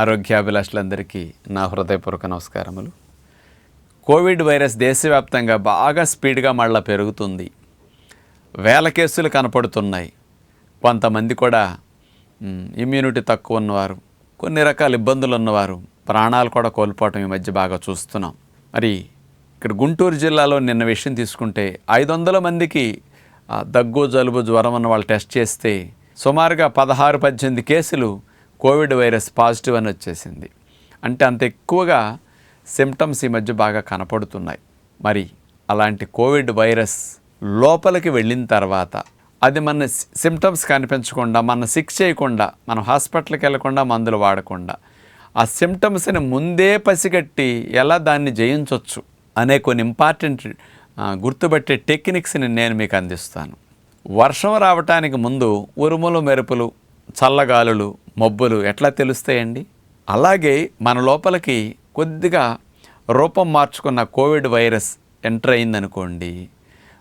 ఆరోగ్యాభిలాషులందరికీ నా హృదయపూర్వక నమస్కారములు. కోవిడ్ వైరస్ దేశవ్యాప్తంగా బాగా స్పీడ్గా మళ్ళా పెరుగుతుంది. వేల కేసులు కనపడుతున్నాయి. కొంతమంది కూడా ఇమ్యూనిటీ తక్కువ ఉన్నవారు కొన్ని రకాల ఇబ్బందులు ఉన్నవారు ప్రాణాలు కూడా కోల్పోవటం ఈ మధ్య బాగా చూస్తున్నాం. మరి ఇక్కడ గుంటూరు జిల్లాలో నిన్న విషయం తీసుకుంటే ఐదు వందల మందికి దగ్గు జలుబు జ్వరం ఉన్న వాళ్ళు టెస్ట్ చేస్తే సుమారుగా పదహారు పద్దెనిమిది కేసులు కోవిడ్ వైరస్ పాజిటివ్ అని వచ్చేసింది. అంటే అంత ఎక్కువగా సిమ్టమ్స్ ఈ మధ్య బాగా కనపడుతున్నాయి. మరి అలాంటి కోవిడ్ వైరస్ లోపలికి వెళ్ళిన తర్వాత అది మన సిమ్టమ్స్ కనిపించకుండా మన సిక్ చేయకుండా మనం హాస్పిటల్కి వెళ్ళకుండా మందులు వాడకుండా ఆ సిమ్టమ్స్ని ముందే పసిగట్టి ఎలా దాన్ని జయించవచ్చు అనే కొన్ని ఇంపార్టెంట్ గుర్తుపెట్టే టెక్నిక్స్ని నేను మీకు అందిస్తాను. వర్షం రావటానికి ముందు ఉరుములు మెరుపులు చల్లగాలులు మబ్బులు ఎట్లా తెలుస్తాయండి? అలాగే మన లోపలికి కొద్దిగా రూపం మార్చుకున్న కోవిడ్ వైరస్ ఎంటర్ అయిందనుకోండి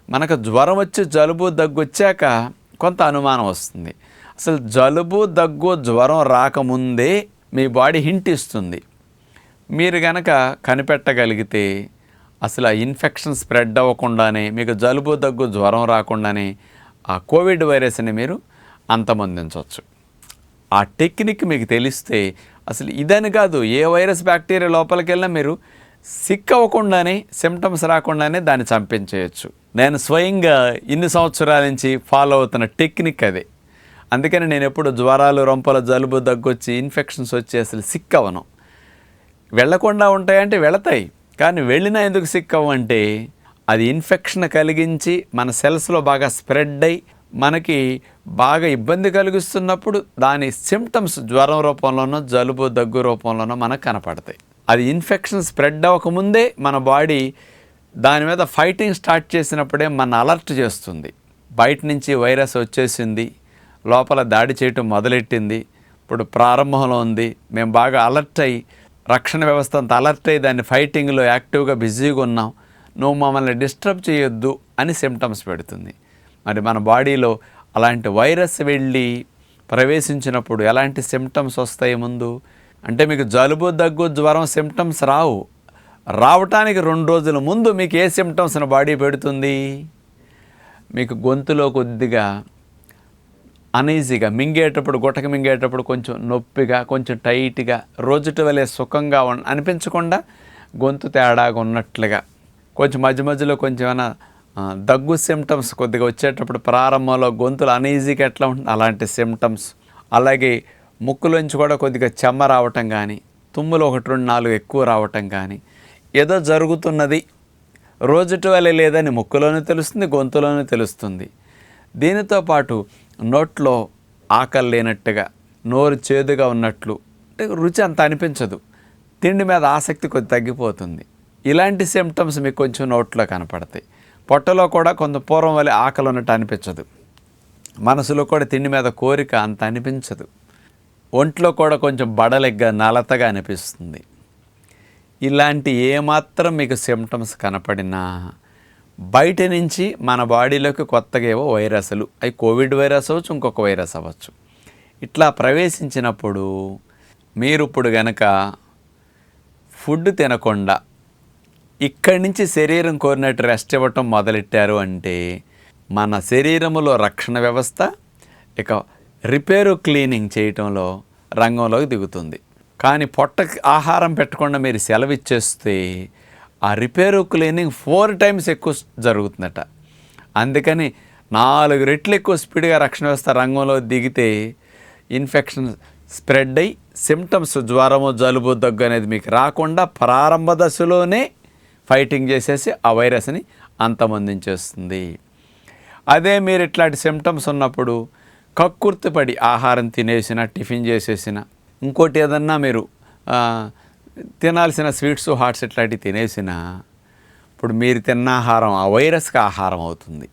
మనకు జ్వరం వచ్చి జలుబు దగ్గు వచ్చాక కొంత అనుమానం వస్తుంది. అసలు జలుబు దగ్గు జ్వరం రాకముందే మీ బాడీ హింట్ ఇస్తుంది. మీరు గనక కనిపెట్టగలిగితే అసలు ఆ ఇన్ఫెక్షన్ స్ప్రెడ్ అవ్వకుండానే మీకు జలుబు దగ్గు జ్వరం రాకుండానే ఆ కోవిడ్ వైరస్ని మీరు అంతమొందించవచ్చు. ఆ టెక్నిక్ మీకు తెలిస్తే అసలు ఇదని కాదు ఏ వైరస్ బ్యాక్టీరియా లోపలికి వెళ్ళినా మీరు సిక్ అవ్వకుండానే సిమ్టమ్స్ రాకుండానే దాన్ని చంపించేయచ్చు. నేను స్వయంగా ఇన్ని సంవత్సరాల నుంచి ఫాలో అవుతున్న టెక్నిక్ అదే. అందుకని నేను ఎప్పుడు జ్వరాలు రొంపల జలుబు దగ్గొచ్చి ఇన్ఫెక్షన్స్ వచ్చి అసలు సిక్ అవ్వను వెళ్ళకుండా ఉంటాయంటే వెళతాయి. కానీ వెళ్ళినా ఎందుకు సిక్ అవ్వంటే అది ఇన్ఫెక్షన్ కలిగించి మన సెల్స్లో బాగా స్ప్రెడ్ అయ్యి మనకి బాగా ఇబ్బంది కలిగిస్తున్నప్పుడు దాని సిమ్టమ్స్ జ్వరం రూపంలోనో జలుబు దగ్గు రూపంలోనో మనకు కనపడతాయి. అది ఇన్ఫెక్షన్ స్ప్రెడ్ అవ్వకముందే మన బాడీ దాని మీద ఫైటింగ్ స్టార్ట్ చేసినప్పుడే మన అలర్ట్ చేస్తుంది. బయట నుంచి వైరస్ వచ్చేసింది లోపల దాడి చేయటం మొదలెట్టింది ఇప్పుడు ప్రారంభంలో ఉంది. మేము బాగా అలర్ట్ అయ్యి రక్షణ వ్యవస్థ అంత అలర్ట్ అయ్యి దాన్ని ఫైటింగ్లో యాక్టివ్గా బిజీగా ఉన్నాం. నువ్వు మమ్మల్ని డిస్టర్బ్ చేయొద్దు అని సిమ్టమ్స్ పెడుతుంది. మరి మన బాడీలో అలాంటి వైరస్ వెళ్ళి ప్రవేశించినప్పుడు ఎలాంటి సిమ్టమ్స్ వస్తాయి ముందు? అంటే మీకు జలుబు దగ్గు జ్వరం సిమ్టమ్స్ రావు. రావటానికి రెండు రోజుల ముందు మీకు ఏ సిమ్టమ్స్ని బాడీ పెడుతుంది? మీకు గొంతులో కొద్దిగా అనీజీగా మింగేటప్పుడు గుటక మింగేటప్పుడు కొంచెం నొప్పిగా కొంచెం టైట్గా రోజుటి వలె సుఖంగా ఉన్ అనిపించకుండా గొంతు తేడాగా ఉన్నట్లుగా. కొంచెం మధ్య మధ్యలో కొంచెం ఏమైనా దగ్గు సిమ్టమ్స్ కొద్దిగా వచ్చేటప్పుడు ప్రారంభంలో గొంతులు అనీజీగా ఎట్లా ఉంటుంది అలాంటి సిమ్టమ్స్ అలాగే ముక్కులోంచి కూడా కొద్దిగా చెమ్మ రావటం కానీ తుమ్ములు ఒకటి రెండు నాలుగు ఎక్కువ రావటం కానీ ఏదో జరుగుతున్నది. రోజుటి వల్ల లేదని ముక్కులోనే తెలుస్తుంది గొంతులోనే తెలుస్తుంది. దీనితో పాటు నోట్లో ఆకలి లేనట్టుగా నోరు చేదుగా ఉన్నట్లు అంటే రుచి అంత అనిపించదు. తిండి మీద ఆసక్తి కొద్ది తగ్గిపోతుంది. ఇలాంటి సిమ్టమ్స్ మీకు కొంచెం నోట్లో కనపడతాయి. పొట్టలో కూడా కొంత పూర్వం వల్ల ఆకలి ఉన్నట్టు అనిపించదు. మనసులో కూడా తిండి మీద కోరిక అంత అనిపించదు. ఒంట్లో కూడా కొంచెం బడలెగ్గా నలతగా అనిపిస్తుంది. ఇలాంటి ఏమాత్రం మీకు సిమ్టమ్స్ కనపడినా బయట నుంచి మన బాడీలోకి కొత్తగా ఏవో వైరస్లు అవి కోవిడ్ వైరస్ అవ్వచ్చు ఇంకొక వైరస్ అవ్వచ్చు. ఇట్లా ప్రవేశించినప్పుడు మీరు ఇప్పుడు గనక ఫుడ్ తినకుండా ఇక్కడి నుంచి శరీరం కోరినట్టు రెస్ట్ ఇవ్వటం మొదలెట్టారు అంటే మన శరీరములో రక్షణ వ్యవస్థ ఇక రిపేరు క్లీనింగ్ చేయటంలో రంగంలోకి దిగుతుంది. కానీ పొట్టకి ఆహారం పెట్టకుండా మీరు సెలవిచ్చేస్తే ఆ రిపేరు క్లీనింగ్ ఫోర్ టైమ్స్ ఎక్కువ జరుగుతుందట. అందుకని నాలుగు రెట్లు ఎక్కువ స్పీడ్గా రక్షణ వ్యవస్థ రంగంలో దిగితే ఇన్ఫెక్షన్ స్ప్రెడ్ అయ్యి సిమ్టమ్స్ జ్వరము జలుబు దగ్గు అనేది మీకు రాకుండా ప్రారంభ దశలోనే ఫైటింగ్ చేసేసి ఆ వైరస్ని అంతమందించేస్తుంది. అదే మీరు ఇట్లాంటి సిమ్టమ్స్ ఉన్నప్పుడు కక్కుర్తిపడి ఆహారం తినేసిన టిఫిన్ చేసేసిన ఇంకోటి ఏదన్నా మీరు తినాల్సిన స్వీట్స్ హాట్స్ ఇట్లాంటివి తినేసిన ఇప్పుడు మీరు తిన్న ఆహారం ఆ వైరస్కి ఆహారం అవుతుంది.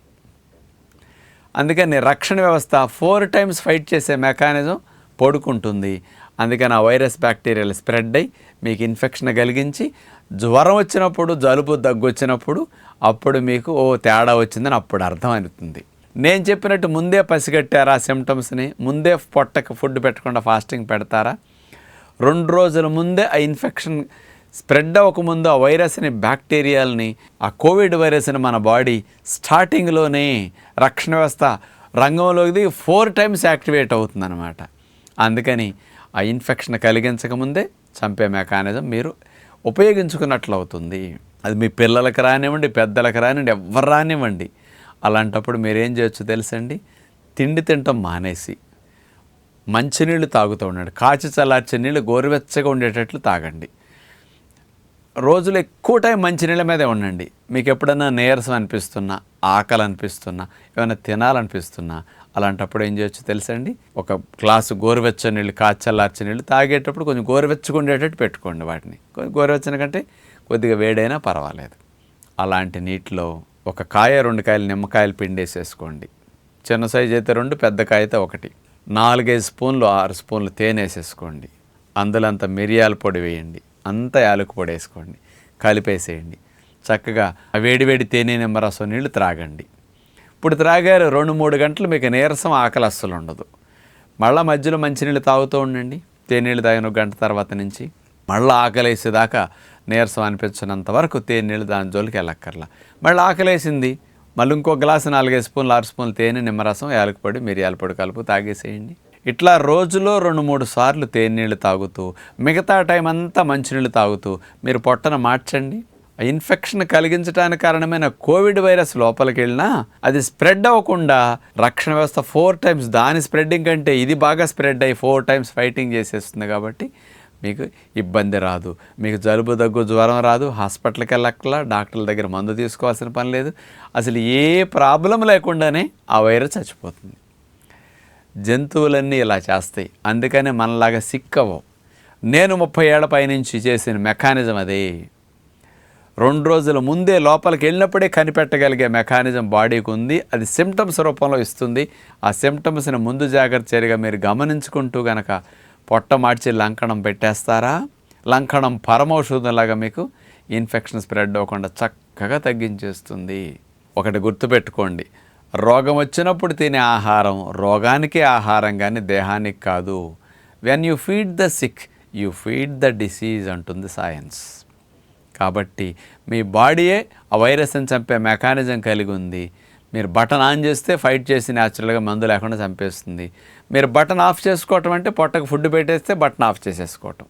అందుకని రక్షణ వ్యవస్థ ఫోర్ టైమ్స్ ఫైట్ చేసే మెకానిజం పడుకుంటుంది. అందుకని ఆ వైరస్ బ్యాక్టీరియాలు స్ప్రెడ్ అయ్యి మీకు ఇన్ఫెక్షన్ కలిగించి జ్వరం వచ్చినప్పుడు జలుబు దగ్గు వచ్చినప్పుడు అప్పుడు మీకు ఓ తేడా వచ్చిందని అప్పుడు అర్థం అవుతుంది నేను చెప్పినట్టు ముందే పసిగట్టారా ఆ సిమ్టమ్స్ని ముందే పొట్టకు ఫుడ్ పెట్టకుండా ఫాస్టింగ్ పెడతారా? రెండు రోజుల ముందే ఆ ఇన్ఫెక్షన్ స్ప్రెడ్ అవ్వకముందు ఆ వైరస్ని బ్యాక్టీరియాలని ఆ కోవిడ్ వైరస్ని మన బాడీ స్టార్టింగ్లోనే రక్షణ వ్యవస్థ రంగంలోకి దిగి ఫోర్ టైమ్స్ యాక్టివేట్ అవుతుందన్నమాట. అందుకని ఆ ఇన్ఫెక్షన్ కలిగించకముందే చంపే మెకానిజం మీరు ఉపయోగించుకున్నట్లు అవుతుంది అది మీ పిల్లలకు రానివ్వండి పెద్దలకు రానివ్వండి ఎవరు రానివ్వండి. అలాంటప్పుడు మీరేం చేయొచ్చు తెలుసండి? తిండి తింటాం మానేసి మంచినీళ్ళు తాగుతూ ఉండండి. కాచి చల్లార్చే నీళ్ళు గోరువెచ్చగా ఉండేటట్లు తాగండి. రోజులు ఎక్కువ టైం మంచినీళ్ళ మీదే ఉండండి. మీకు ఎప్పుడైనా నీరసం అనిపిస్తున్నా ఆకలి అనిపిస్తున్నా ఏమైనా తినాలనిపిస్తున్నా అలాంటప్పుడు ఏం చేయొచ్చు తెలుసండి? ఒక గ్లాసు గోరువెచ్చని నీళ్ళు కాచల్లార్చిన నీళ్ళు తాగేటప్పుడు కొంచెం గోరువెచ్చగా ఉండేటట్టు పెట్టుకోండి వాటిని. కొంచెం గోరువెచ్చని కంటే కొద్దిగా వేడైనా పర్వాలేదు. అలాంటి నీటిలో ఒక కాయ రెండు కాయలు నిమ్మకాయలు పిండేసేసుకోండి. చిన్న సైజు అయితే రెండు పెద్ద కాయ అయితే ఒకటి. నాలుగైదు స్పూన్లు ఆరు స్పూన్లు తేనె వేసేసుకోండి అందులో అంత మిరియాల పొడి వేయండి. అంత యాలకు పొడి వేసుకోండి కలిపేసేయండి. చక్కగా వేడివేడి తేనె నిమ్మరసం నీళ్ళు త్రాగండి. ఇప్పుడు త్రాగారు రెండు మూడు గంటలు మీకు నీరసం ఆకలి అస్సలు ఉండదు. మళ్ళీ మధ్యలో మంచినీళ్ళు తాగుతూ ఉండండి. తేనీళ్ళు తాగిన ఒక గంట తర్వాత నుంచి మళ్ళీ ఆకలేసేదాకా నీరసం అనిపించినంత వరకు తేనీళ్ళు దాని జోలికి వెళ్ళక్కర్లా. మళ్ళీ ఆకలేసింది. మళ్ళీ ఇంకో గ్లాసు నాలుగైదు స్పూన్లు ఆరు స్పూన్లు తేనె నిమ్మరసం యాలకపొడి మిరియాల పొడి కలుపు తాగేసేయండి. ఇట్లా రోజులో రెండు మూడు సార్లు తేనీళ్ళు తాగుతూ మిగతా టైం అంతా మంచినీళ్ళు తాగుతూ మీరు పొట్టన మార్చండి. ఇన్ఫెక్షన్ కలిగించడానికి కారణమైన కోవిడ్ వైరస్ లోపలికి వెళ్ళినా అది స్ప్రెడ్ అవ్వకుండా రక్షణ వ్యవస్థ ఫోర్ టైమ్స్ దాని స్ప్రెడ్డింగ్ కంటే ఇది బాగా స్ప్రెడ్ అయ్యి ఫోర్ టైమ్స్ ఫైటింగ్ చేసేస్తుంది కాబట్టి మీకు ఇబ్బంది రాదు. మీకు జలుబు దగ్గు జ్వరం రాదు. హాస్పిటల్కి వెళ్ళక్కలా డాక్టర్ల దగ్గర మందు తీసుకోవాల్సిన పని లేదు. అసలు ఏ ప్రాబ్లం లేకుండానే ఆ వైరస్ చచ్చిపోతుంది. జంతువులన్నీ ఇలా చేస్తాయి. అందుకనే మనలాగా సిక్కవు నేను ముప్పై ఏళ్ళ పైనుంచి చేసిన మెకానిజం అదే. రెండు రోజుల ముందే లోపలికి వెళ్ళినప్పుడే కనిపెట్టగలిగే మెకానిజం బాడీకి ఉంది. అది సిమ్టమ్స్ రూపంలో ఇస్తుంది. ఆ సిమ్టమ్స్ని ముందు జాగ్రత్త చర్యగా మీరు గమనించుకుంటూ గనక పొట్ట మార్చి లంకణం పెట్టేస్తారా? లంకణం పరమౌషధంలాగా మీకు ఇన్ఫెక్షన్ స్ప్రెడ్ అవ్వకుండా చక్కగా తగ్గించేస్తుంది. ఒకటి గుర్తుపెట్టుకోండి. రోగం వచ్చినప్పుడు తినే ఆహారం రోగానికి ఆహారం కానీ దేహానికి కాదు. When you feed the sick you feed the disease అంటుంది సైన్స్ కాబట్టి మీ బాడీయే ఆ వైరస్ని చంపే మెకానిజం కలిగి ఉంది. మీరు బటన్ ఆన్ చేస్తే ఫైట్ చేసి న్యాచురల్గా మందు లేకుండా చంపేస్తుంది. మీరు బటన్ ఆఫ్ చేసుకోవటం అంటే పొట్టకు ఫుడ్ పెట్టేస్తే బటన్ ఆఫ్ చేసేసుకోవటం.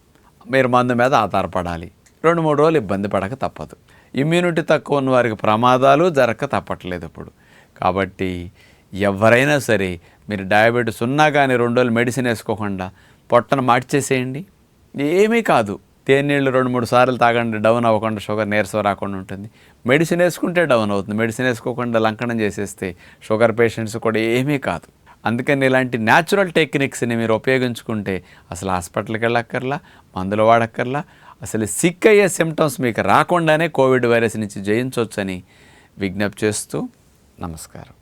మీరు మందు మీద ఆధారపడాలి. రెండు మూడు రోజులు ఇబ్బంది పడక తప్పదు. ఇమ్యూనిటీ తక్కువ ఉన్న వారికి ప్రమాదాలు జరగక తప్పట్లేదు ఇప్పుడు. కాబట్టి ఎవరైనా సరే మీరు డయాబెటీస్ ఉన్నా కానీ రెండు రోజులు మెడిసిన్ వేసుకోకుండా పొట్టను మార్చేసేయండి. ఏమీ కాదు. తేనీళ్ళు రెండు మూడు సార్లు తాగండి డౌన్ అవ్వకుండా షుగర్ నీరసం రాకుండా ఉంటుంది. మెడిసిన్ వేసుకుంటే డౌన్ అవుతుంది. మెడిసిన్ వేసుకోకుండా లంకనం చేసేస్తే షుగర్ పేషెంట్స్ కూడా ఏమీ కాదు. అందుకని ఇలాంటి న్యాచురల్ టెక్నిక్స్ని మీరు ఉపయోగించుకుంటే అసలు హాస్పిటల్కి వెళ్ళక్కర్లా మందులు వాడక్కర్లా అసలు సిక్ అయ్యే సిమ్టమ్స్ మీకు రాకుండానే కోవిడ్ వైరస్ నుంచి జయించవచ్చని విజ్ఞప్తి చేస్తూ నమస్కారం.